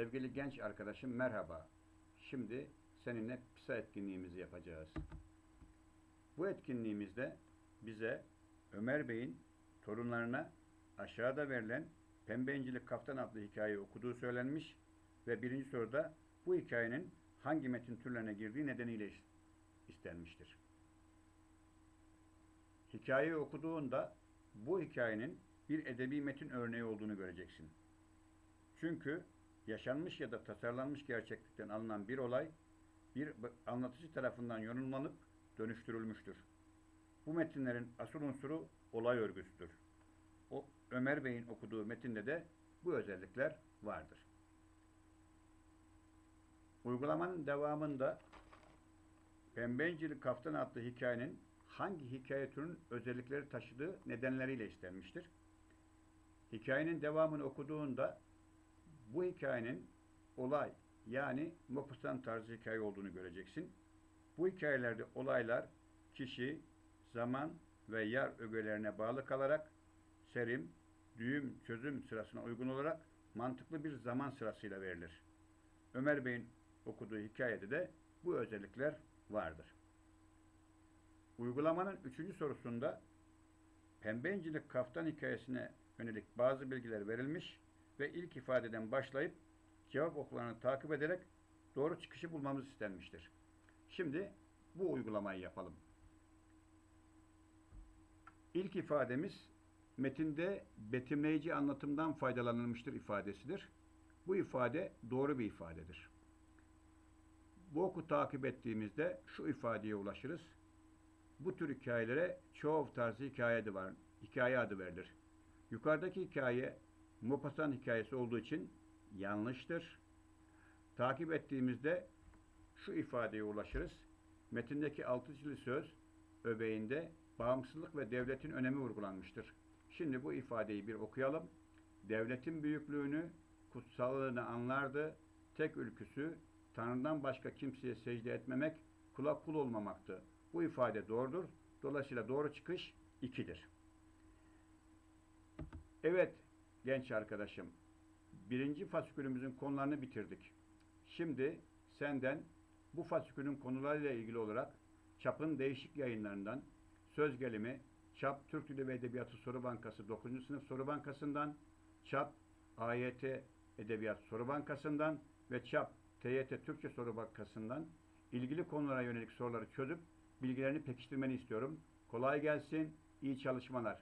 Sevgili genç arkadaşım merhaba. Şimdi seninle PISA etkinliğimizi yapacağız. Bu etkinliğimizde bize Ömer Bey'in torunlarına aşağıda verilen Pembe İncilik Kaftan adlı hikayeyi okuduğu söylenmiş ve birinci soruda bu hikayenin hangi metin türlerine girdiği nedeniyle is- istenmiştir. Hikayeyi okuduğunda bu hikayenin bir edebi metin örneği olduğunu göreceksin. Çünkü yaşanmış ya da tasarlanmış gerçeklikten alınan bir olay bir anlatıcı tarafından yorumlanıp dönüştürülmüştür. Bu metinlerin asıl unsuru olay örgüsüdür. O Ömer Bey'in okuduğu metinde de bu özellikler vardır. Uygulamanın devamında Pembencili Kaftan adlı hikayenin hangi hikaye türünün özellikleri taşıdığı nedenleriyle istenmiştir. Hikayenin devamını okuduğunda bu hikayenin olay yani Maupassant tarzı hikaye olduğunu göreceksin. Bu hikayelerde olaylar kişi, zaman ve yer ögelerine bağlı kalarak serim, düğüm, çözüm sırasına uygun olarak mantıklı bir zaman sırasıyla verilir. Ömer Bey'in okuduğu hikayede de bu özellikler vardır. Uygulamanın üçüncü sorusunda pembe incilik kaftan hikayesine yönelik bazı bilgiler verilmiş ve ilk ifadeden başlayıp cevap okularını takip ederek doğru çıkışı bulmamız istenmiştir. Şimdi bu uygulamayı yapalım. İlk ifademiz metinde betimleyici anlatımdan faydalanılmıştır ifadesidir. Bu ifade doğru bir ifadedir. Bu oku takip ettiğimizde şu ifadeye ulaşırız. Bu tür hikayelere çoğu tarzı hikaye adı, var, hikaye adı verilir. Yukarıdaki hikaye Maupassant hikayesi olduğu için yanlıştır. Takip ettiğimizde şu ifadeye ulaşırız. Metindeki altı çizili söz öbeğinde bağımsızlık ve devletin önemi vurgulanmıştır. Şimdi bu ifadeyi bir okuyalım. Devletin büyüklüğünü, kutsallığını anlardı. Tek ülküsü Tanrı'dan başka kimseye secde etmemek, kula kul olmamaktı. Bu ifade doğrudur. Dolayısıyla doğru çıkış 2'dir. Evet genç arkadaşım. Birinci fasikülümüzün konularını bitirdik. Şimdi senden bu fasikülün konularıyla ilgili olarak çapın değişik yayınlarından söz gelimi Çap Türk Dili ve Edebiyatı Soru Bankası 9. sınıf soru bankasından Çap AYT Edebiyat Soru Bankası'ndan ve Çap TYT Türkçe Soru Bankası'ndan ilgili konulara yönelik soruları çözüp bilgilerini pekiştirmeni istiyorum. Kolay gelsin, iyi çalışmalar.